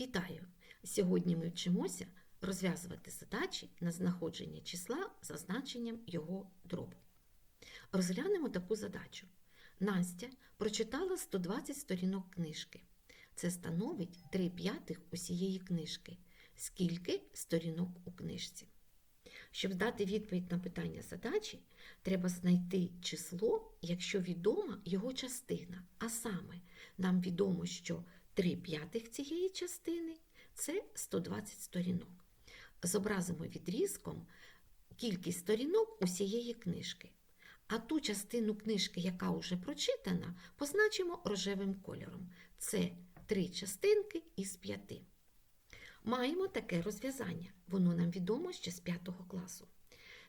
Вітаю! Сьогодні ми вчимося розв'язувати задачі на знаходження числа за значенням його дробу. Розглянемо таку задачу. Настя прочитала 120 сторінок книжки. Це становить 3 п'ятих усієї книжки. Скільки сторінок у книжці? Щоб дати відповідь на питання задачі, треба знайти число, якщо відома його частина. А саме, нам відомо, що 3 п'ятих цієї частини це 120 сторінок. Зобразимо відрізком кількість сторінок усієї книжки. А ту частину книжки, яка вже прочитана, позначимо рожевим кольором. Це три частинки із п'яти. Маємо таке розв'язання. Воно нам відомо ще з 5 класу.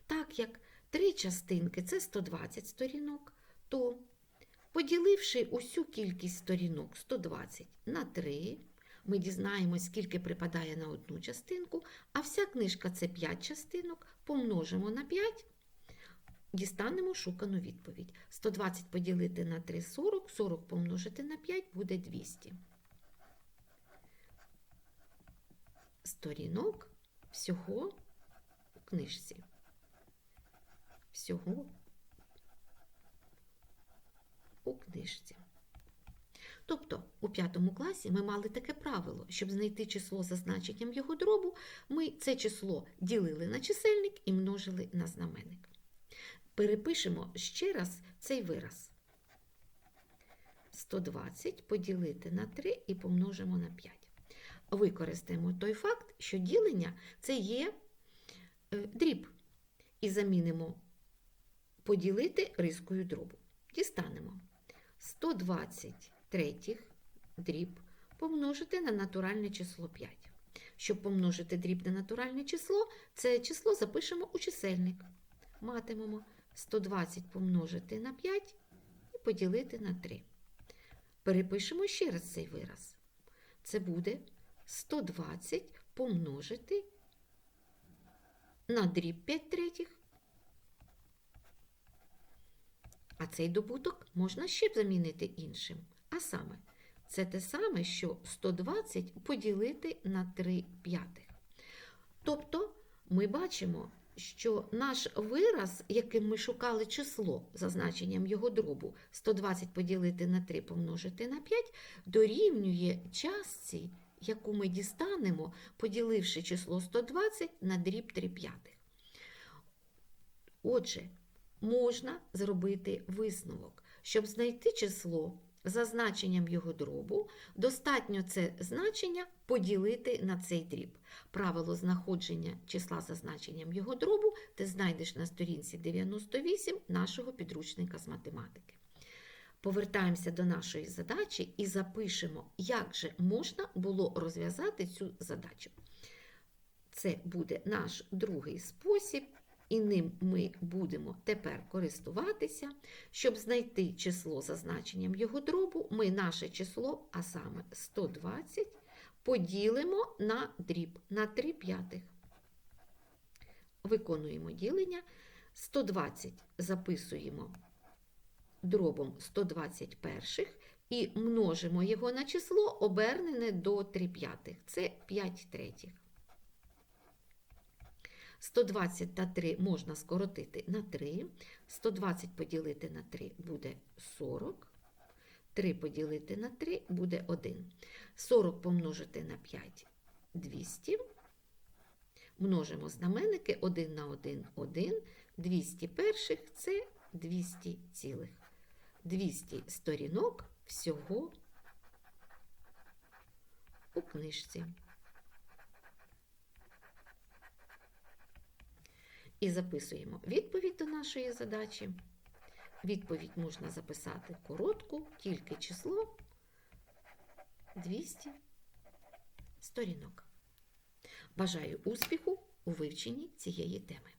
Так як три частинки це 120 сторінок, то поділивши усю кількість сторінок 120 на 3, ми дізнаємось, скільки припадає на одну частинку, а вся книжка це 5 частинок, помножимо на 5, дістанемо шукану відповідь. 120 поділити на 3 – 40, 40 помножити на 5 буде 200. Сторінок всього у книжці. Всього у книжці. Тобто у п'ятому класі ми мали таке правило, щоб знайти число за значенням його дробу, ми це число ділили на чисельник і множили на знаменник. Перепишемо ще раз цей вираз. 120 поділити на 3 і помножимо на 5. Використаємо той факт, що ділення це є е, дріб. І замінимо поділити рискою дробу. Дістанемо 120 третіх дріб помножити на натуральне число 5. Щоб помножити дріб на натуральне число, це число запишемо у чисельник. Матимемо 120 помножити на 5 і поділити на 3. Перепишемо ще раз цей вираз. Це буде 120 помножити на дріб 5 третіх. А цей добуток можна ще б замінити іншим. А саме, це те саме, що 120 поділити на 3 п'ятих. Тобто ми бачимо, що наш вираз, яким ми шукали число за значенням його дробу, 120 поділити на 3 помножити на 5, дорівнює частці, яку ми дістанемо, поділивши число 120 на дріб 3 п'ятих. Отже, можна зробити висновок. Щоб знайти число за значенням його дробу, достатньо це значення поділити на цей дріб. Правило знаходження числа за значенням його дробу ти знайдеш на сторінці 98 нашого підручника з математики. Повертаємося до нашої задачі і запишемо, як же можна було розв'язати цю задачу. Це буде наш другий спосіб, і ним ми будемо тепер користуватися. Щоб знайти число за значенням його дробу, ми наше число, а саме 120, поділимо на дріб на 3 п'ятих. Виконуємо ділення. 120 записуємо дробом 121 і множимо його на число, обернене до 3 п'ятих. Це 5 третіх. 120 та 3 можна скоротити на 3. 120 поділити на 3 буде 40. 3 поділити на 3 буде 1. 40 помножити на 5 200. Множимо знаменники 1 на 1 1. 200 перших це 200 цілих. 200 сторінок всього у книжці. І записуємо відповідь до нашої задачі. Відповідь можна записати коротку, тільки число 200 сторінок. Бажаю успіху у вивченні цієї теми.